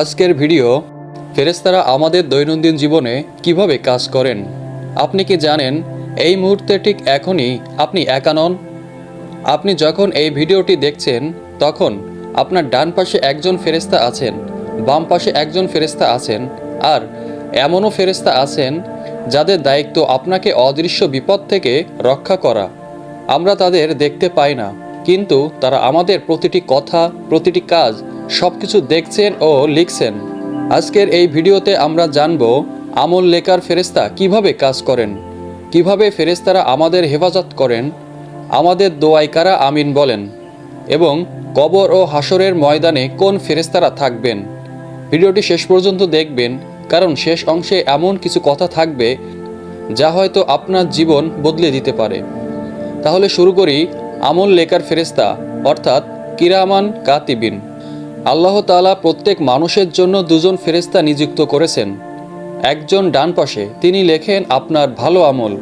আজকের ভিডিও ফেরেস্তারা আমাদের দৈনন্দিন জীবনে কীভাবে কাজ করেন? আপনি কি জানেন, এই মুহূর্তে ঠিক এখনই আপনি একা নন? আপনি যখন এই ভিডিওটি দেখছেন, তখন আপনার ডান পাশে একজন ফেরেস্তা আছেন, বাম পাশে একজন ফেরেস্তা আছেন, আর এমনও ফেরেস্তা আছেন যাদের দায়িত্ব আপনাকে অদৃশ্য বিপদ থেকে রক্ষা করা। আমরা তাদের দেখতে পাই না। কিন্তু তারা আমাদের প্রতিটি কথা, প্রতিটি কাজ সব কিছু দেখছেন ও লিখছেন। আজকের এই ভিডিওতে আমরা জানব, আমল লেখার ফেরেস্তা কীভাবে কাজ করেন? কীভাবে ফেরেস্তারা আমাদের হেফাজত করেন? আমাদের দোয়াই কারা আমিন বলেন? এবং কবর ও হাসরের ময়দানে কোন ফেরেস্তারা থাকবেন? ভিডিওটি শেষ পর্যন্ত দেখবেন, কারণ শেষ অংশে এমন কিছু কথা থাকবে, যা হয়তো আপনার জীবন বদলে দিতে পারে। তাহলে শুরু করি আমল লেখার ফেরেস্তা অর্থাৎ কিরামান কাতিবিন। আল্লাহ তাআলা প্রত্যেক মানুষের জন্য দুজন ফেরেস্তা নিযুক্ত করেছেন। একজন ডান পাশে তিনি লেখেন আপনার ভালো আমল,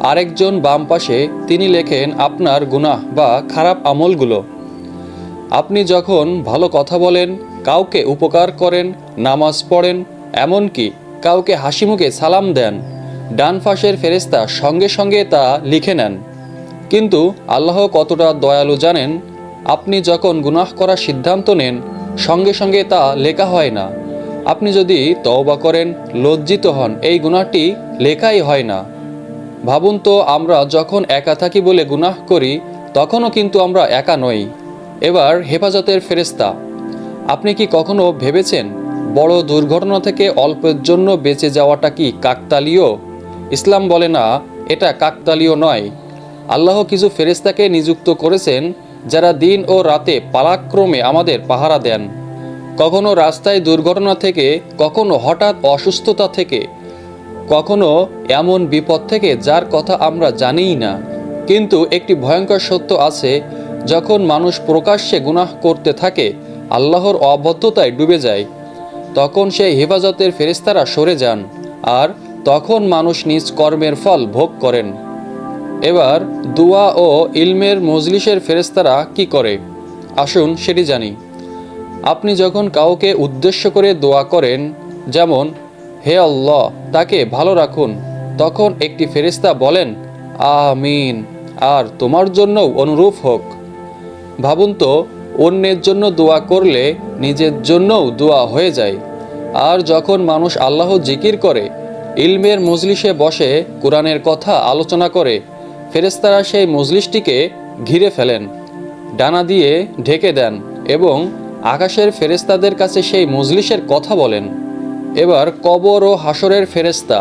আরেকজন বাম পাশে তিনি লেখেন আপনার গুনাহ বা খারাপ আমলগুলো। আপনি যখন ভালো কথা বলেন, কাউকে উপকার করেন, নামাজ পড়েন, এমনকি কাউকে হাসি মুখে সালাম দেন, ডান পাশের ফেরেস্তা সঙ্গে সঙ্গে তা লিখে নেন। কিন্তু আল্লাহ কতটা দয়ালু জানেন? আপনি যখন গুনাহ করার সিদ্ধান্ত নেন, সঙ্গে সঙ্গে তা লেখা হয় না। আপনি যদি তওবা করেন, লজ্জিত হন, এই গুনাহটি লেখাই হয় না। ভাবুন তো, আমরা যখন একা থাকি বলে গুনাহ করি, তখনও কিন্তু আমরা একা নই। এবার হেফাজতের ফেরেস্তা আপনি কি কখনো ভেবেছেন বড় দুর্ঘটনা থেকে অল্পের জন্য বেঁচে যাওয়াটা কি কাকতালীয়? ইসলাম বলে না, এটা কাকতালীয় নয়। আল্লাহ কিছু ফেরেস্তাকে নিযুক্ত করেছেন, যারা দিন ও রাতে পালাক্রমে আমাদের পাহারা দেন। কখনো রাস্তায় দুর্ঘটনা থেকে, কখনো হঠাৎ অসুস্থতা থেকে, কখনো এমন বিপদ থেকে, যার কথা আমরা জানিই না। কিন্তু একটি ভয়ঙ্কর সত্য আছে, যখন মানুষ প্রকাশ্যে গুনাহ করতে থাকে, আল্লাহর অবদ্ধতায় ডুবে যায়, তখন সেই হেফাজতের ফেরেস্তারা সরে যান, আর তখন মানুষ নিজ কর্মের ফল ভোগ করেন। এবার দুয়া ও ইলমের মজলিসের ফেরেস্তারা কি করে? আসুন সেটি জানি। আপনি যখন কাউকে উদ্দেশ্য করে দোয়া করেন, যেমন, হে আল্লাহ, তাকে ভালো রাখুন তখন একটি ফেরেস্তা বলেন, আমিন, আর তোমার জন্যও অনুরূপ হোক ভাবুন তো, অন্যের জন্য দোয়া করলে নিজের জন্যও দোয়া হয়ে যায়। আর যখন মানুষ আল্লাহ জিকির করে, ইলমের মজলিসে বসে কোরআনের কথা আলোচনা করে ফেরেস্তারা সেই মজলিসটিকে ঘিরে ফেলেন, ডানা দিয়ে ঢেকে দেন এবং আকাশের ফেরেস্তাদের কাছে সেই মজলিসের কথা বলেন। এবার কবর ও হাসরের ফেরেস্তা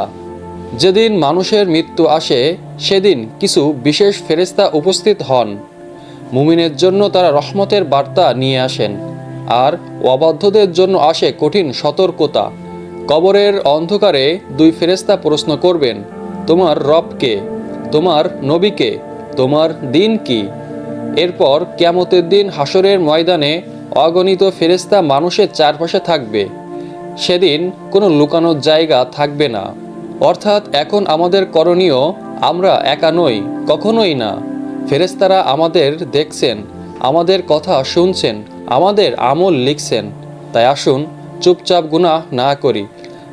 যেদিন মানুষের মৃত্যু আসে, সেদিন কিছু বিশেষ ফেরেস্তা উপস্থিত হন। মুমিনের জন্য তারা রহমতের বার্তা নিয়ে আসেন, আর অবাধ্যদের জন্য আসে কঠিন সতর্কতা। কবরের অন্ধকারে দুই ফেরেস্তা প্রশ্ন করবেন, তোমার রবকে তোমার নবীকে, তোমার দিন কি? এরপর ক্যামতের দিন হাসরের ময়দানে অগণিত ফেরেস্তা মানুষের চারপাশে থাকবে। সেদিন কোনো লুকানোর জায়গা থাকবে না। অর্থাৎ এখন আমাদের করণীয়, আমরা একা নই, কখনোই না। ফেরেস্তারা আমাদের দেখছেন, আমাদের কথা শুনছেন, আমাদের আমল লিখছেন। তাই আসুন, চুপচাপ গুনাহ না করি।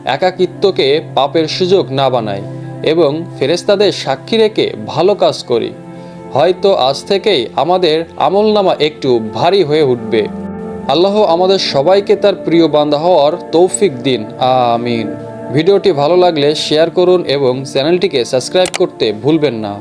একাকিত্বকে পাপের সুযোগ না বানাই। এবং ফেরেস্তাদের সাক্ষী রেখে ভালো কাজ করি। হয়তো আজ থেকেই আমাদের আমলনামা একটু ভারী হয়ে উঠবে। আল্লাহ আমাদের সবাইকে তার প্রিয় বান্ধা হওয়ার তৌফিক দিন। আমিন। ভিডিওটি ভালো লাগলে শেয়ার করুন এবং চ্যানেলটিকে সাবস্ক্রাইব করতে ভুলবেন না।